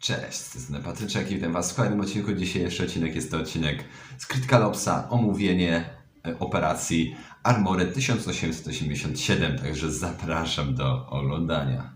Cześć, to jest Patryczek i witam Was w kolejnym odcinku. Dzisiejszy odcinek jest to odcinek z Critical Opsa, omówienie e, operacji Armory 1887, także zapraszam do oglądania.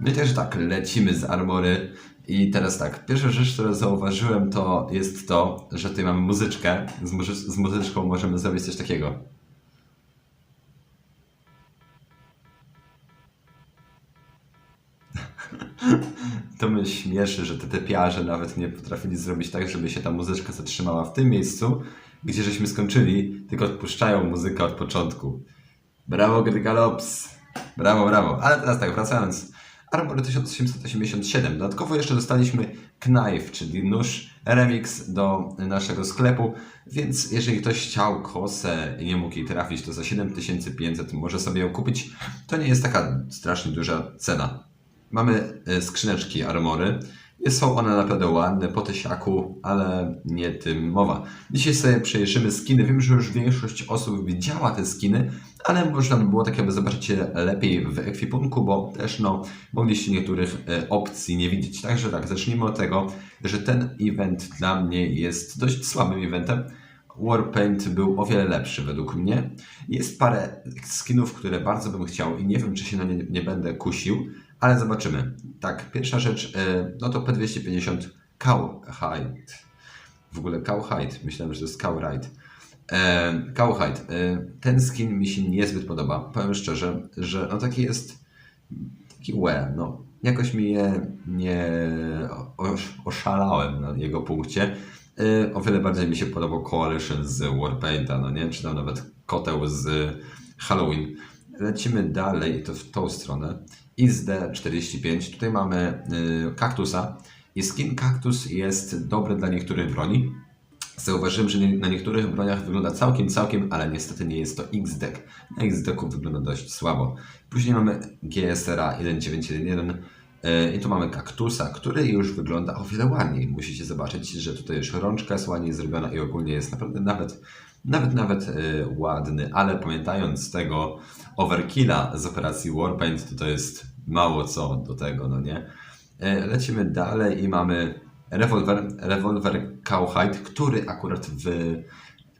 No i też tak, lecimy z Armory i teraz tak, pierwsza rzecz, którą zauważyłem to jest to, że tutaj mamy muzyczkę, z, muzy- z muzyczką możemy zrobić coś takiego. To mnie śmieszy, że te tepiarze nawet nie potrafili zrobić tak, żeby się ta muzyczka zatrzymała w tym miejscu, gdzie żeśmy skończyli, tylko odpuszczają muzykę od początku. Brawo, Grygalops! Brawo, brawo. Ale teraz tak, wracając. Armor 1887. Dodatkowo jeszcze dostaliśmy Knife, czyli nóż remix do naszego sklepu, więc jeżeli ktoś chciał kosę i nie mógł jej trafić, to za 7500 może sobie ją kupić. To nie jest taka strasznie duża cena. Mamy e, skrzyneczki armory. Są one naprawdę ładne, po tysiaku, ale nie tym mowa. Dzisiaj sobie przejrzymy skiny. Wiem, że już większość osób widziała te skiny, ale można by było tak, aby zobaczyć je lepiej w ekwipunku, bo też no, mogliście niektórych e, opcji nie widzieć. Także tak, zacznijmy od tego, że ten event dla mnie jest dość słabym eventem. Warpaint był o wiele lepszy według mnie. Jest parę skinów, które bardzo bym chciał i nie wiem, czy się na nie nie będę kusił, ale zobaczymy. Tak, pierwsza rzecz, e, no to P250 Cowhide. W ogóle Cowhide, myślałem, że to jest Cowride. E, Cowhide, ten skin mi się niezbyt podoba. Powiem szczerze, że no taki jest taki łe, no. Jakoś mi je nie osz, oszalałem na jego punkcie. E, o wiele bardziej mi się podobał Coalition z Warpainta, no nie? Czy tam nawet Koteł z Halloween. Lecimy dalej, to w tą stronę. ISD45. Tutaj mamy y, kaktusa. I skin kaktus jest dobry dla niektórych broni. Zauważyłem, że na niektórych broniach wygląda całkiem, całkiem, ale niestety nie jest to X-Deck. Na X-Decku wygląda dość słabo. Później mamy GSRA 1911 y, i tu mamy kaktusa, który już wygląda o wiele ładniej. Musicie zobaczyć, że tutaj już rączka jest ładniej zrobiona i ogólnie jest naprawdę nawet, nawet, nawet y, ładny, ale pamiętając tego overkilla z operacji Warpaint, to to jest mało co do tego, no nie? E, Lecimy dalej i mamy rewolwer, rewolwer Cowhide, który akurat w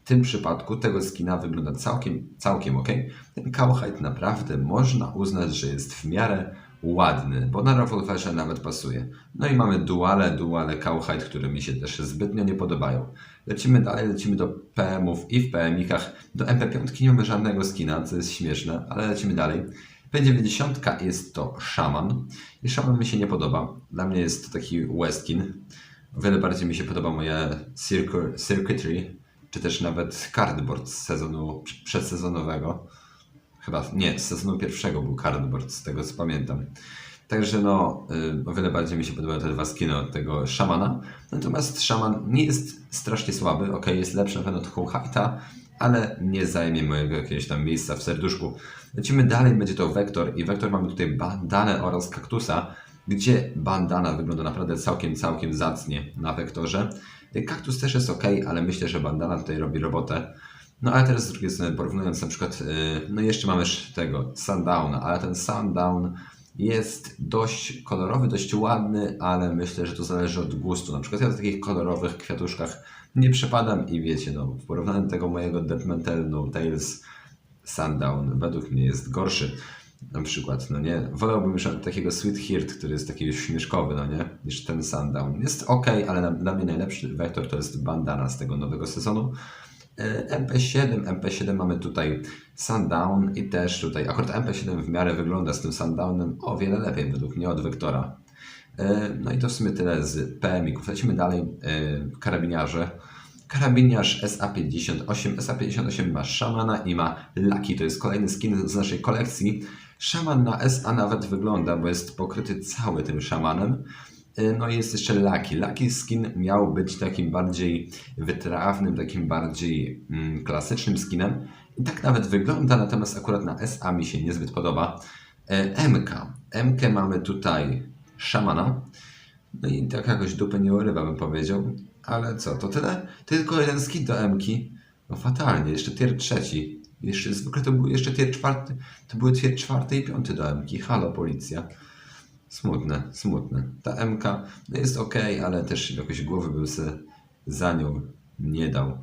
tym przypadku tego skina wygląda całkiem, całkiem ok. Ten Cowhide naprawdę można uznać, że jest w miarę ładny, bo na rewolwerze nawet pasuje. No i mamy duale, duale Cowhide, które mi się też zbytnio nie podobają. Lecimy dalej, lecimy do PM-ów i w PM-ikach. Do MP5 nie mamy żadnego skina, co jest śmieszne, ale lecimy dalej. P90 jest to szaman i szaman mi się nie podoba. Dla mnie jest to taki Westkin. O wiele bardziej mi się podoba moje circu- circuitry, czy też nawet cardboard z sezonu przedsezonowego. Chyba nie, z sezonu pierwszego był cardboard, z tego co pamiętam. Także no, y, o wiele bardziej mi się podobają te dwa skiny od tego szamana. Natomiast szaman nie jest strasznie słaby, ok, jest lepszy na pewno od Howhite'a, ale nie zajmie mojego jakiegoś tam miejsca w serduszku. Lecimy dalej, będzie to Vektor i Vektor mamy tutaj bandanę oraz kaktusa, gdzie bandana wygląda naprawdę całkiem, całkiem zacnie na Vektorze. Kaktus też jest ok, ale myślę, że bandana tutaj robi robotę. No ale teraz z drugiej strony porównując na przykład, yy, no jeszcze mamy tego Sundowna, ale ten Sundown jest dość kolorowy, dość ładny, ale myślę, że to zależy od gustu. Na przykład ja do takich kolorowych kwiatuszkach nie przepadam i wiecie, no w porównaniu do tego mojego Death Metal No Tales Sundown według mnie jest gorszy. Na przykład, no nie, wolałbym już takiego Sweet Heart, który jest taki śmieszkowy, no nie, niż ten Sundown. Jest ok, ale na, dla mnie najlepszy wektor to jest bandana z tego nowego sezonu. E, MP7, MP7 mamy tutaj Sundown i też tutaj, akurat MP7 w miarę wygląda z tym Sundownem o wiele lepiej według mnie od Wektora. E, No i to w sumie tyle z PM-ików. Lecimy dalej, e, karabiniarze. Karabiniarz SA58. SA58 ma szamana i ma Lucky. To jest kolejny skin z naszej kolekcji. Szaman na SA nawet wygląda, bo jest pokryty cały tym szamanem. E, No i jest jeszcze Lucky. Lucky skin miał być takim bardziej wytrawnym, takim bardziej mm, klasycznym skinem. I tak nawet wygląda, natomiast akurat na SA mi się niezbyt podoba. E, MK. MK mamy tutaj szamana. No i tak jakoś dupy nie urywa, bym powiedział. Ale co, to tyle? Tylko jeden skin do MK. No fatalnie, jeszcze tier trzeci. Jeszcze, zwykle to był jeszcze tier czwarty, to były tier czwarty i piąty do MK. Halo, policja. Smutne, smutne. Ta MK jest ok, ale też jakoś głowy bym sobie za nią nie dał.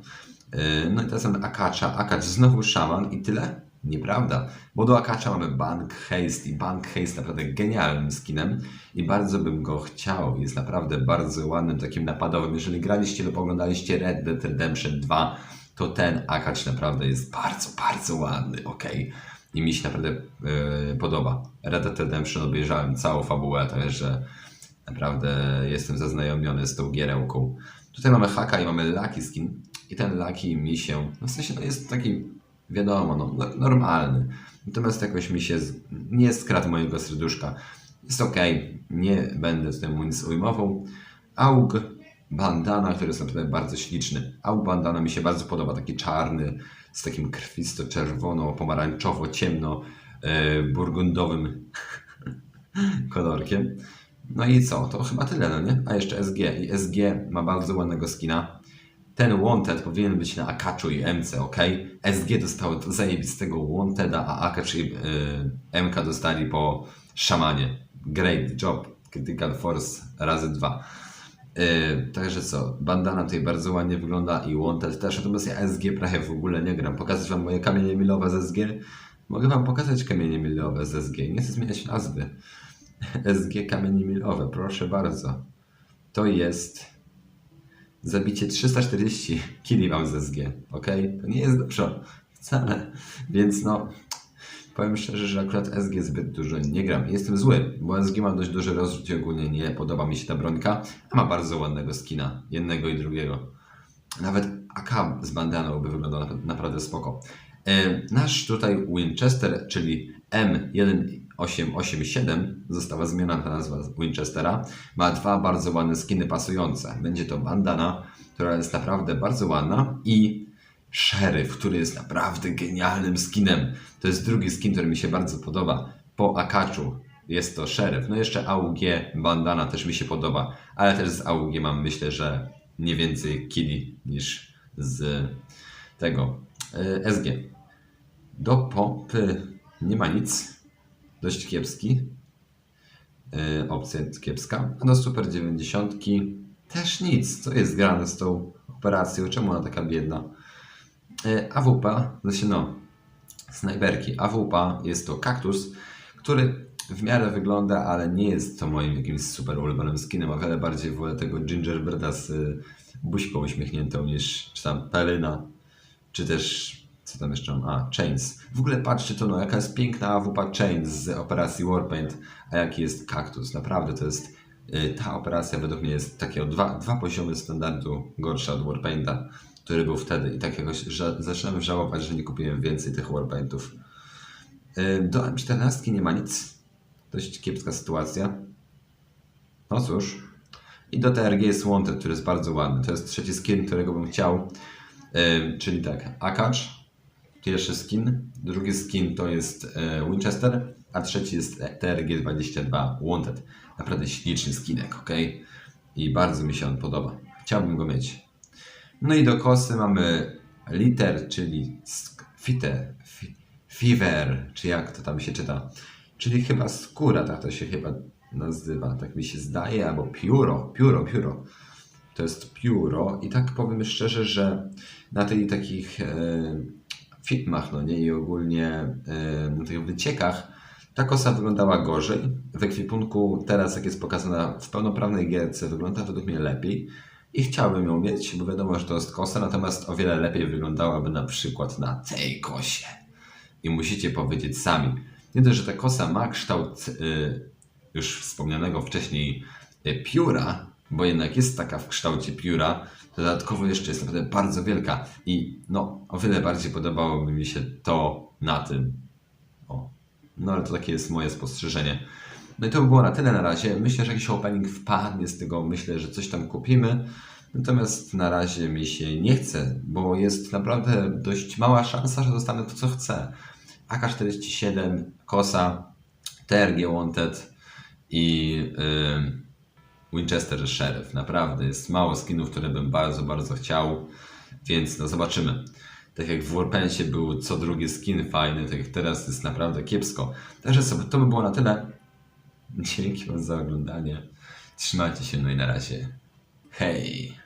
Yy, No i teraz mamy Akacza. Akacz znowu szaman i tyle? Nieprawda, bo do Akacza mamy Bank Haste i Bank Haste naprawdę genialnym skinem i bardzo bym go chciał. Jest naprawdę bardzo ładnym, takim napadowym. Jeżeli graliście lub oglądaliście Red Dead Redemption 2, to ten Akacz naprawdę jest bardzo, bardzo ładny, ok. I mi się naprawdę yy, podoba. Red Dead Redemption obejrzałem całą fabułę, także naprawdę jestem zaznajomiony z tą gierełką. Tutaj mamy Haka i mamy Lucky Skin. I ten Lucky mi się, no w sensie no jest taki, wiadomo, no, no, normalny. Natomiast jakoś mi się z, nie skradł mojego serduszka. Jest ok, nie będę tutaj mu nic ujmował. Aug bandana, który jest naprawdę bardzo śliczny. Aug bandana mi się bardzo podoba, taki czarny, z takim krwisto-czerwono, pomarańczowo-ciemno, e, kolorkiem. No i co? To chyba tyle, no nie? A jeszcze SG. I SG ma bardzo ładnego skina. Ten Wanted powinien być na Akaczu i MC, ok? SG dostało zajebistego Wanteda, a Akacz i yy, MK dostali po szamanie. Great job. Critical Force razy dwa. Yy, także co, bandana tutaj bardzo ładnie wygląda i Wanted też, natomiast ja SG prawie w ogóle nie gram. Pokazać Wam moje kamienie milowe z SG? Mogę Wam pokazać kamienie milowe z SG, nie chcę zmieniać nazwy. SG kamienie milowe, proszę bardzo. To jest zabicie 340 kili mam z SG, ok? To nie jest dobrze, wcale. Więc no, powiem szczerze, że akurat SG zbyt dużo nie gram. Jestem zły, bo SG ma dość duży rozrzut i ogólnie nie podoba mi się ta brońka, a ma bardzo ładnego skina, jednego i drugiego. Nawet AK z bandaną by wyglądał nap- naprawdę spoko. Nasz tutaj Winchester, czyli M1887, została zmieniona ta nazwa Winchestera, ma dwa bardzo ładne skiny pasujące. Będzie to bandana, która jest naprawdę bardzo ładna i Sheriff, który jest naprawdę genialnym skinem. To jest drugi skin, który mi się bardzo podoba. Po Akaczu jest to Sheriff. No jeszcze AUG bandana też mi się podoba, ale też z AUG mam myślę, że nie więcej killi niż z tego e, SG. Do pompy nie ma nic. Dość kiepski. Yy, opcja kiepska. A do Super 90 też nic. Co jest grane z tą operacją? Czemu ona taka biedna? Yy, AWP, znaczy no, snajperki. AWP jest to kaktus, który w miarę wygląda, ale nie jest to moim jakimś super ulubionym skinem. O wiele bardziej wolę tego gingerbreada z y, buźką uśmiechniętą niż czy tam pelyna, czy też co tam jeszcze mam? A, Chains. W ogóle patrzcie to, no jaka jest piękna AWP Chains z operacji Warpaint, a jaki jest kaktus. Naprawdę to jest, y, ta operacja według mnie jest takie o dwa, dwa poziomy standardu gorsza od Warpainta, który był wtedy i tak jakoś ża- zaczynam żałować, że nie kupiłem więcej tych Warpaintów. Y, Do M14 nie ma nic. Dość kiepska sytuacja. No cóż. I do TRG jest Wanted, który jest bardzo ładny. To jest trzeci skin, którego bym chciał. Czyli tak, Akacz, pierwszy skin, drugi skin to jest e, Winchester, a trzeci jest TRG22 Wanted. Naprawdę śliczny skinek, ok? I bardzo mi się on podoba. Chciałbym go mieć. No i do kosy mamy liter, czyli fite, fi, fever, czy jak to tam się czyta. Czyli chyba skóra, tak to się chyba nazywa, tak mi się zdaje, albo pióro, pióro, pióro. To jest pióro i tak powiem szczerze, że na tych takich e, filmach, no nie, i ogólnie e, na tych wyciekach ta kosa wyglądała gorzej. W ekwipunku teraz, jak jest pokazana w pełnoprawnej gierce, wygląda według mnie lepiej. I chciałbym ją mieć, bo wiadomo, że to jest kosa, natomiast o wiele lepiej wyglądałaby na przykład na tej kosie. I musicie powiedzieć sami. Nie dość, że ta kosa ma kształt y, już wspomnianego wcześniej y, pióra, bo jednak jest taka w kształcie pióra, dodatkowo jeszcze jest naprawdę bardzo wielka. I no, o wiele bardziej podobałoby mi się to na tym. O. No ale to takie jest moje spostrzeżenie. No i to by było na tyle na razie. Myślę, że jakiś opening wpadnie z tego. Myślę, że coś tam kupimy. Natomiast na razie mi się nie chce, bo jest naprawdę dość mała szansa, że dostanę to, co chcę. AK-47, Kosa, TRG Wanted i yy, Winchester Sheriff. Naprawdę jest mało skinów, które bym bardzo, bardzo chciał, więc no zobaczymy. Tak jak w Warpensie był co drugi skin fajny, tak jak teraz jest naprawdę kiepsko. Także sobie, to by było na tyle. Dzięki Wam za oglądanie. Trzymajcie się, no i na razie. Hej!